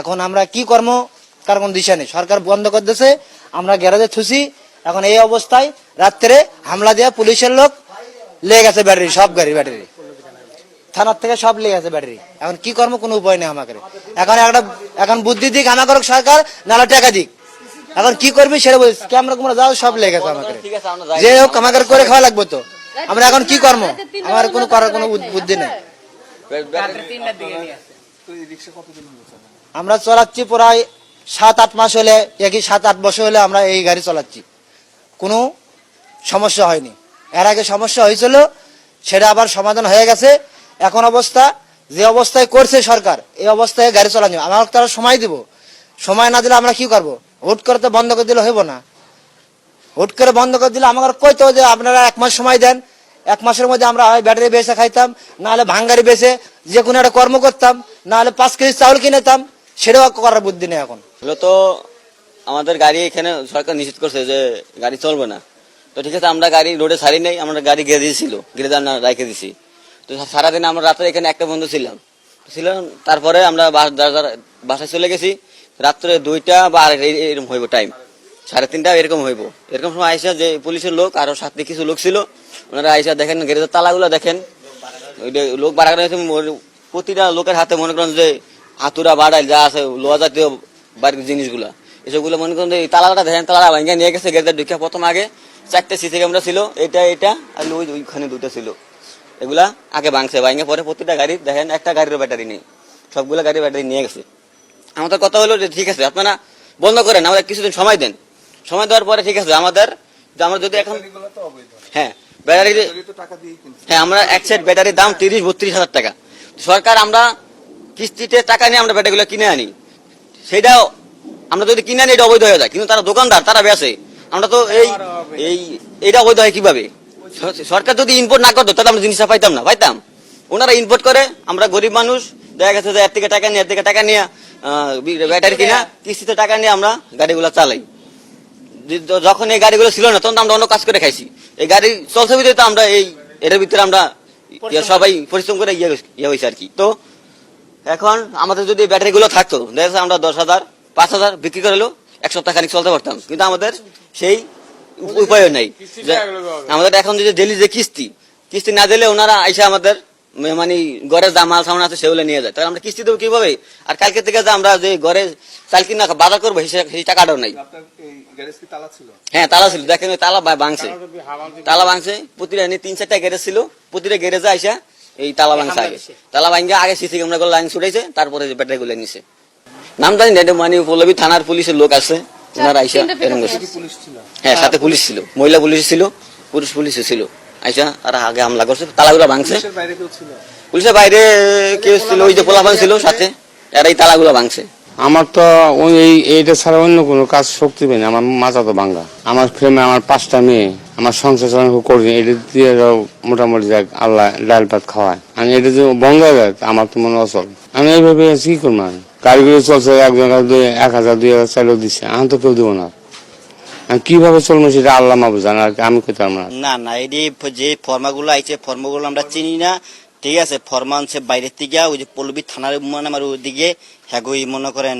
এখন আমরা কি কর্ম? তার কোন দিশা নেই। সরকার বন্ধ করে দিয়েছে আমরা গ্যারেজে থুসি। এখন এই অবস্থায় রাত্রে হামলা দেওয়া পুলিশের লোক লেগে গেছে ব্যাটারি সব গাড়ি ব্যাটারি। থানার থেকে সব লেগে গেছে ব্যাটারি। এখন কি কর্ম? কোনো উপায় নেই আমাকে। এখন একটা এখন বুদ্ধি দিক আমাকে সরকার নালা টাকা দিক। এখন কি করবি সেটা বলিস। ক্যামেরা কুমরা যাও সব লেগে গেছে আমাকে। যে হোক আমাকে করে খাওয়া লাগবে তো। আমরা এখন কি কর্ম আমার কোনো করার কোনো বুদ্ধি নেই। আমরা চালাচ্ছি প্রায় সাত আট মাস হলে একই সাত আট বছর হলে আমরা এই গাড়ি চালাচ্ছি। কোনো সমস্যা হয়নি। এর আগে সমস্যা হয়েছিল সেটা আবার সমাধান হয়ে গেছে। এখন অবস্থা যে অবস্থায় করছে সরকার এই অবস্থায় গাড়ি চালানো। আমার তারা সময় দিব। সময় না দিলে আমরা কি করব? হুট করে তো বন্ধ করে দিলে হইব না। হুট করে বন্ধ করে দিলে আমাকে কইতো যে আপনারা এক মাস সময় দেন। এক মাসের মধ্যে আমরা হয় ব্যাটারি বেচে খাইতাম, নাহলে ভাঙ্গারি বেচে যে কোনো একটা কর্ম করতাম, নাহলে পাঁচ কেজি চাউল কিনেতাম, সেটাও করার বুদ্ধি নেই এখন। তো আমাদের গাড়ি এখানে সরকার নিষেধ করছে যে গাড়ি চলবে না। তো ঠিক আছে, আমরা গাড়ি রোডে সারি নেই, আমরা গাড়ি গেড়ে দিয়েছিল গেড়ে আমরা রেখে দিছি। তো সারাদিন আমরা রাত্রে এখানে একটা বন্ধু ছিলাম। ছিলাম, তারপরে আমরা বাসায় চলে গেছি, রাত্রে দুইটা বা আড়াইটা এরকম হইব টাইম সাড়ে তিনটা এরকম হইব। এরকম সময় আইসা যে পুলিশের লোক আরও সাথে কিছু লোক ছিল, ওনারা আইসা দেখেন গেরেজের তালাগুলো দেখেন। লোক বাড়া করে প্রতিটা লোকের হাতে মনে করেন যে হাতুরা বাড়াই যা আছে, লোহা জাতীয় বাড়ির জিনিসগুলা। এসবগুলো মনে করেন এই তালাটা দেখেন তালা ভাঙ্গা নিয়ে গেছে গেরদের ঢুকে প্রথম আগে চারটে সিসি ক্যামেরা ছিল, এটা এটা, আর ওই ওইখানে দুটো ছিল। এগুলা আগে ভাঙছে ভাঙে পরে প্রতিটা গাড়ি, দেখেন একটা গাড়ির ব্যাটারি নেই, সবগুলো গাড়ির ব্যাটারি নিয়ে গেছে। আমাদের কথা হলো যে ঠিক আছে, আপনারা বন্ধ করেন, আমাদের কিছুদিন সময় দেন। সময় দেওয়ার পরে ঠিক আছে আমাদের আমরা যদি এখন হ্যাঁ ব্যাটারি হ্যাঁ আমরা এক সেট ব্যাটারির দাম তিরিশ বত্রিশ হাজার টাকা। সরকার আমরা কিস্তিতে টাকা নিয়ে আমরা ব্যাটারিগুলো কিনে আনি। সেটাও আমরা যদি কিনে আনি এটা অবৈধ হয়ে যায়। কিন্তু তারা দোকানদার তারা বেসে আমরা তো এই এই এটা অবৈধ হয় কীভাবে? সরকার যদি ইম্পোর্ট না করতো তাহলে আমরা জিনিসটা পাইতাম না। পাইতাম। ওনারা ইম্পোর্ট করে আমরা গরিব মানুষ দেখা গেছে যে এর থেকে টাকা নিয়ে এর থেকে টাকা নিয়ে ব্যাটারি কিনা কিস্তিতে টাকা নিয়ে আমরা গাড়িগুলো চালাই। যখন এই গাড়িগুলো ছিল না তখন আমরা অন্য কাজ করে খাইছি। এই গাড়ি চলছে ভিতরে তো আমরা এই এটার ভিতরে আমরা সবাই পরিশ্রম করে ইয়ে ইয়ে হয়েছে আর কি। তো এখন আমাদের যদি ব্যাটারি গুলো থাকতো দেখা আমরা দশ হাজার পাঁচ হাজার বিক্রি করে হলেও এক সপ্তাহ খানিক চলতে পারতাম। কিন্তু আমাদের সেই উপায় নেই। আমাদের এখন যদি ডেলি যে কিস্তি কিস্তি না দিলে ওনারা আইসা আমাদের মানে ঘরের যা মাল সামান আছে সেগুলো নিয়ে যায়। তাহলে আমরা কিস্তি দেবো কীভাবে? আর কালকে থেকে যে আমরা যে ঘরে চাল কিনা বাজার করব সেই টাকাটাও নাই। হ্যাঁ তালা ছিল। দেখেন তালা ভাঙছে। তালা ভাঙছে। প্রতিটা এনে তিন চারটা গ্যারেজ ছিল। প্রতিটা গ্যারেজে আইসা এই তালা ভাঙছে আগে। তালা ভাঙে আগে সিসি ক্যামেরা লাইন ছুটাইছে তারপরে যে ব্যাটারি গুলো নিছে। নাম জানি না মানে পল্লবী থানার পুলিশের লোক আছে ওনারা আইসা এরকম করছে। পুলিশ ছিল? হ্যাঁ সাথে পুলিশ ছিল। মহিলা পুলিশ ছিল পুরুষ পুলিশ ছিল। আইসা আর আগে হামলা করছে তালাগুলো ভাঙছে। পুলিশের বাইরে কেউ ছিল? পুলিশের বাইরে কেউ ছিল ওই যে পোলাপান ছিল সাথে এরা এই তালাগুলো ভাঙছে। আমার তো ওই এই এইটা ছাড়া অন্য কোনো কাজ শক্তি পাই না আমার মাথা তো ভাঙ্গা। আমার ফ্রেমে আমার পাঁচটা মেয়ে আমার সংসার চালানো করি এটা দিয়ে মোটামুটি যাক আল্লাহ ডাল ভাত খাওয়ায়। আমি এটা যে বন্ধ হয়ে যায় আমার তো মনে অচল। আমি এইভাবে কি করব আমি? গাড়িগুলো চলছে একজন দুই এক হাজার দুই হাজার চাইলেও দিচ্ছে আমি তো কেউ দেবো না। কীভাবে চলবো সেটা আল্লাহ মাবু আর আমি কে পারব না। না না এই যে ফর্মাগুলো আইছে, ফর্মাগুলো আমরা চিনি না। ঠিক আছে ফর্মা আনছে বাইরের থেকে, ওই যে পল্লবী থানার মানে আমার ওইদিকে হ্যাঁ মনে করেন।